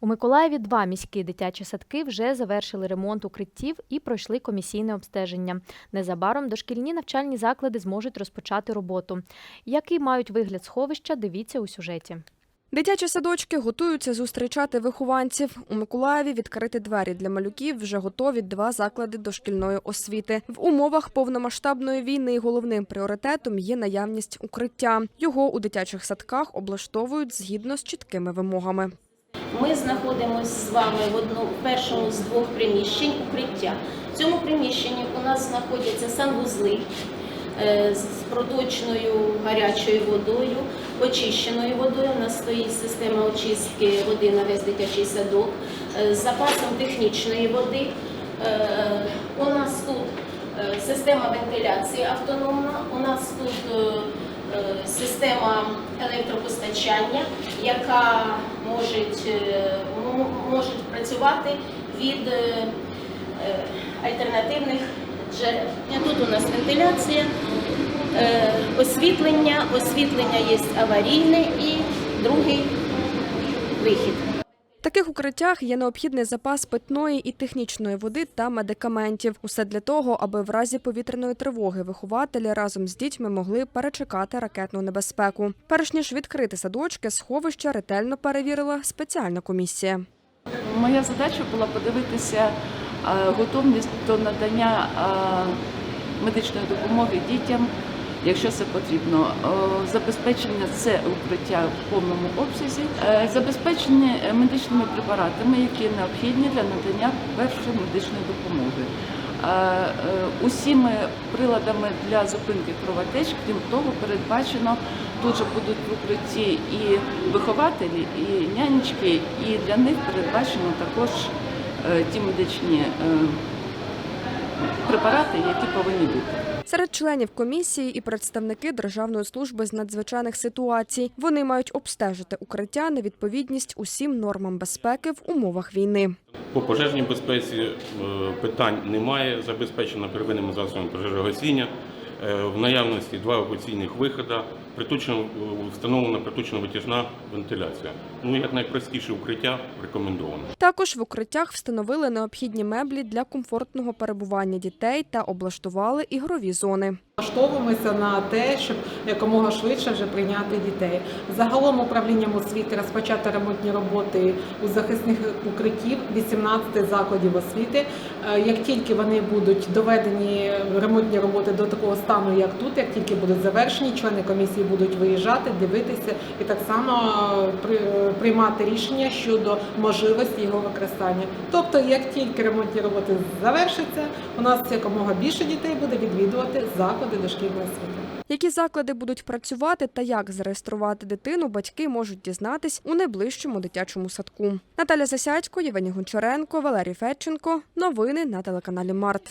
У Миколаєві два міські дитячі садки вже завершили ремонт укриттів і пройшли комісійне обстеження. Незабаром дошкільні навчальні заклади зможуть розпочати роботу. Який мають вигляд сховища, дивіться у сюжеті. Дитячі садочки готуються зустрічати вихованців. У Миколаєві відкрити двері для малюків вже готові два заклади дошкільної освіти. В умовах повномасштабної війни головним пріоритетом є наявність укриття. Його у дитячих садках облаштовують згідно з чіткими вимогами. Ми знаходимося з вами в одну в першому з двох приміщень укриття. В цьому приміщенні у нас знаходяться санвузли е, з проточною гарячою водою, очищеною водою. У нас стоїть система очистки води на весь дитячий садок е, з запасом технічної води. Е, У нас тут система вентиляції автономна. У нас тут система електропостачання, яка може, може працювати від е, е, альтернативних джерел. Тут у нас вентиляція, е, освітлення, освітлення є аварійне і другий вихід. Таких укриттях є необхідний запас питної і технічної води та медикаментів. Усе для того, аби в разі повітряної тривоги вихователі разом з дітьми могли перечекати ракетну небезпеку. Перш ніж відкрити садочки, сховища ретельно перевірила спеціальна комісія. Моя задача була подивитися е, готовність до надання е, медичної допомоги дітям, якщо це потрібно. Забезпечення це укриття в повному обсязі, Е, забезпечені медичними препаратами, які необхідні для надання першої медичної допомоги. Е, е, Усіми приладами для зупинки кровотеч, крім того, передбачено тут же будуть в укритті і вихователі, і нянечки, і для них передбачено також ті медичні препарати, які повинні бути. Серед членів комісії і представники Державної служби з надзвичайних ситуацій. Вони мають обстежити укриття на відповідність усім нормам безпеки в умовах війни. По пожежній безпеці е, питань немає. Забезпечено первинними засобами пожежогасіння. Е, В наявності два евакуаційних виходи, приточно е, встановлена приточно-витяжна вентиляція. Ну як найпростіше укриття рекомендовано. Також в укриттях встановили необхідні меблі для комфортного перебування дітей та облаштували ігрові зони. Влаштовуємося на те, щоб якомога швидше вже прийняти дітей. Загалом управлінням освіти розпочати ремонтні роботи у захисних укриттів 18 закладів освіти. Е, Як тільки вони будуть доведені ремонтні роботи до такого стану, як тут, як тільки будуть завершені, члени комісії будуть виїжджати, дивитися і так само е, е, приймати рішення щодо можливості його використання. Тобто, як тільки ремонтні роботи завершаться, у нас якомога більше дітей буде відвідувати заклади дошкільної освіти. Які заклади будуть працювати та як зареєструвати дитину, батьки можуть дізнатись у найближчому дитячому садку. Наталя Засядько, Євгеній Гончаренко, Валерій Федченко. Новини на телеканалі Март.